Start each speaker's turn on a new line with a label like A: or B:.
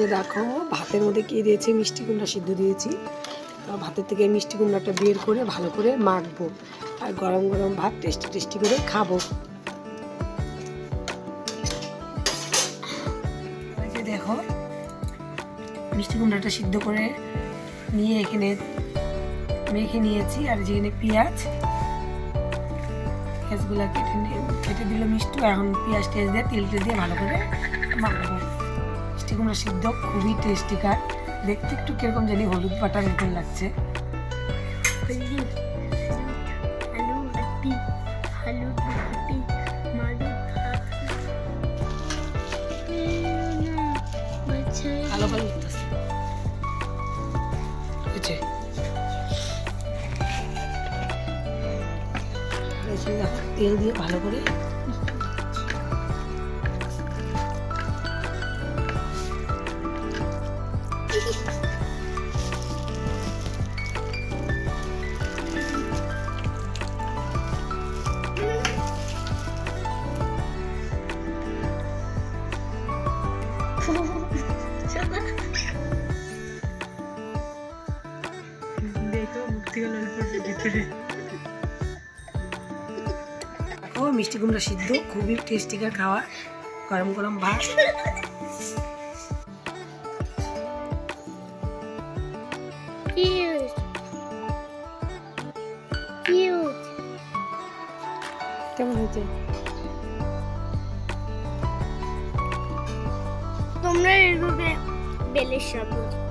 A: যে দেখো, ভাতের মধ্যে কি দিয়েছি? মিষ্টি কুমড়া সিদ্ধ দিয়েছি। ভাতের থেকে মিষ্টি কুমড়াটা বের করে ভালো করে মাখবো। আর গরম গরম ভাত টেস্টি টেস্টি করে খাব। দেখো, মিষ্টি কুমড়াটা সিদ্ধ করে নিয়ে এখানে মেখে নিয়েছি। আর যেখানে পেঁয়াজ, পেঁয়াজগুলো কেটে কেটে দিল মিষ্টি। এখন পেঁয়াজ টেস্ট দিয়ে তেলটা দিয়ে ভালো করে মাখবো। কুমড়ো সিদ্ধ, খুবই টেস্টিকার দেখতে একটু কীরকম জানি হলুদ বাটার মতন লাগছে। তেল দিয়ে ভালো করে ও মিষ্টি কুমড়া সিদ্ধ খুবই টেস্টিকার খাওয়া। গরম গরম ভাত। কেমন হয়েছে?
B: তোমরা এভাবে বেলের শরবত